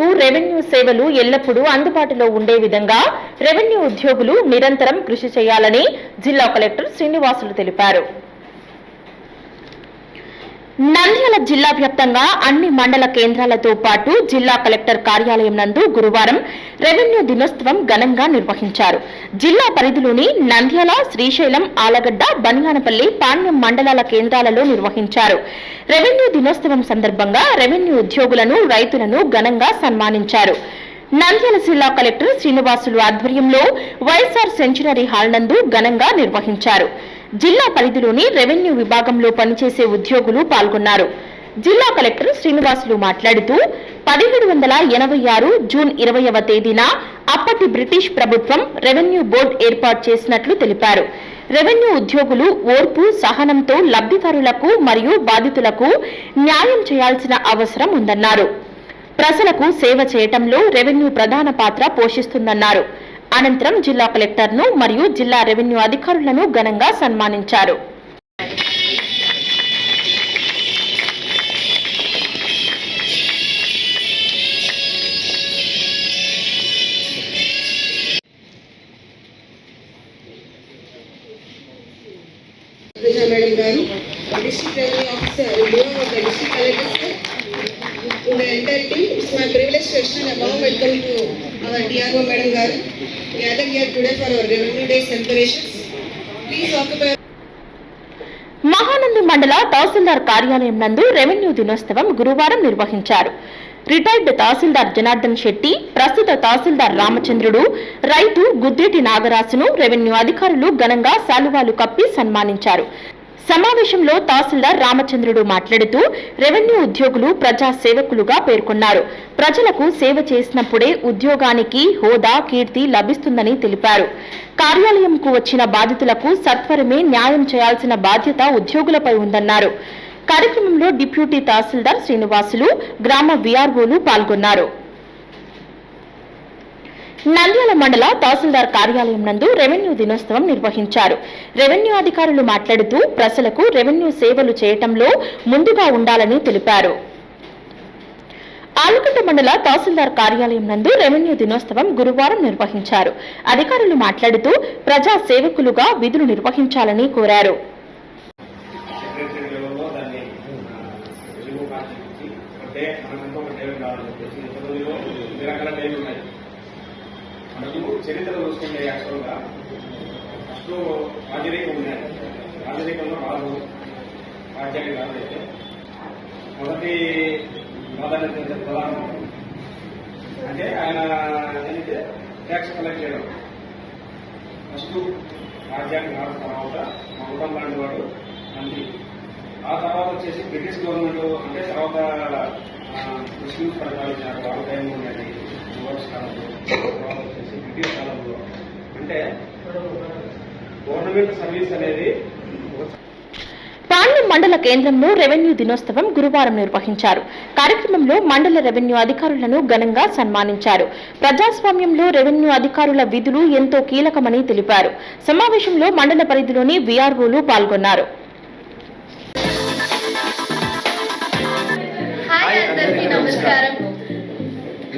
ప్రజలకు రెవెన్యూ సేవలు ఎల్లప్పుడూ అందుబాటులో ఉండే విధంగా రెవెన్యూ ఉద్యోగులు నిరంతరం కృషి చేయాలని జిల్లా కలెక్టర్ శ్రీనివాసులు తెలిపారు. నంద్యాల జిల్లా వ్యాప్తంగా అన్ని మండల కేంద్రాలతో పాటు జిల్లా కలెక్టర్ కార్యాలయం నందు గురువారం రెవెన్యూ దినోత్సవం ఘనంగా నిర్వహించారు. జిల్లా పరిధిలోని నంద్యాల శ్రీశైలం ఆలగడ్డ బనియానపల్లి పాణ్యం మండలాల కేంద్రాలలో నిర్వహించారు. రెవెన్యూ దినోత్సవం సందర్భంగా రెవెన్యూ ఉద్యోగులను రైతులను ఘనంగా సన్మానించారు. నంద్యాల జిల్లా కలెక్టర్ శ్రీనివాసులు ఆధ్వర్యంలో వైఎస్ఆర్ సెంచునరీ హాల్ నందు ఘనంగా నిర్వహించారు. జిల్లా పరిధిలోని రెవెన్యూ విభాగంలో పనిచేసే ఉద్యోగులు పాల్గొన్నారు. జిల్లా కలెక్టర్ శ్రీనివాసులు మాట్లాడుతూ పదిహేడు వందల ఎనభై ఆరు జూన్ ఇరవైవ తేదీన అప్పటి బ్రిటిష్ ప్రభుత్వం రెవెన్యూ బోర్డు ఏర్పాటు చేసినట్లు తెలిపారు. రెవెన్యూ ఉద్యోగులు ఓర్పు సహనంతో లబ్ధిదారులకు మరియు బాధితులకు న్యాయం చేయాల్సిన అవసరం ఉందన్నారు. ప్రజలకు సేవ చేయటంలో రెవెన్యూ ప్రధాన పాత్ర పోషిస్తుందన్నారు. అనంతరం జిల్లా కలెక్టర్ను మరియు జిల్లా రెవెన్యూ అధికారులను ఘనంగా సన్మానించారు. Rija గారు district revenue officer district collector Mahanandi మండల తహసీల్దార్ కార్యాలయం నందు రెవెన్యూ దినోత్సవం గురువారం నిర్వహించారు. రిటైర్డ్ తహసీల్దార్ జనార్దన్ శెట్టి ప్రస్తుత తహసీల్దార్ రామచంద్రుడు రైతు గుద్దేటి నాగరాజును రెవెన్యూ అధికారులు ఘనంగా శాలువాలు కప్పి సన్మానించారు. సమావేశంలో తహసీల్దార్ రామచంద్రుడు మాట్లాడుతూ రెవెన్యూ ఉద్యోగులు ప్రజా సేవకులుగా పేర్కొన్నారు. ప్రజలకు సేవ చేసినప్పుడే ఉద్యోగానికి హోదా కీర్తి లభిస్తుందని తెలిపారు. కార్యాలయంకు వచ్చిన బాధితులకు సత్వరమే న్యాయం చేయాల్సిన బాధ్యత ఉద్యోగులపై ఉందన్నారు. కార్యక్రమంలో డిప్యూటీ తహసీల్దార్ శ్రీనివాసులు గ్రామ విఆర్ఓలు పాల్గొన్నారు. నంద్యాల మండల తహసీల్దార్ కార్యాలయం నందు రెవెన్యూ దినోత్సవం నిర్వహించారు. రెవెన్యూ అధికారులు మాట్లాడుతూ ప్రజలకు రెవెన్యూ సేవలు చేయటంలో ముందుగా ఉండాలని తెలిపారు. ఆలుగడ్డ మండల తహసీల్దార్ కార్యాలయం నందు రెవెన్యూ దినోత్సవం గురువారం నిర్వహించారు. అధికారులు మాట్లాడుతూ ప్రజా సేవకులుగా విధులు నిర్వహించాలని కోరారు. అంటే ఇంకొక రకాల ఉన్నాయి మనకు చరిత్ర చూసుకుంటే యాక్చువల్గా ఫస్ట్ రాజరేఖం ఉన్నాయి రాజరేఖంలో రాజు రాజ్యాన్ని రాజు అయితే మొదటి ప్రాధాన్యత ప్రధానం అంటే ఆయన ఏంటంటే ట్యాక్స్ కలెక్ట్ చేయడం. ఫస్ట్ రాజ్యానికి రాసిన తర్వాత మా లాంటి వాడు మంత్రి ఆ తర్వాత వచ్చేసి బ్రిటిష్ గవర్నమెంట్ అంటే తర్వాత ముస్లిం ముస్లింస్ పరిపాలించారు వాళ్ళ టైంలో ఉన్నది రివర్స్ బ్రిటిష్ కాలంలో అంటే గవర్నమెంట్ సర్వీస్ అనేది మండల కేంద్రంలో రెవెన్యూ దినోత్సవం గురువారం నిర్వహించారు. కార్యక్రమంలో మండల రెవెన్యూ అధికారులను ఘనంగా సన్మానించారు. ప్రజాస్వామ్యంలో రెవెన్యూ అధికారుల విధులు ఎంతో కీలకమని తెలిపారు. సమావేశంలో మండల పరిధిలోని వీఆర్ఓలు పాల్గొన్నారు. నమస్కారం.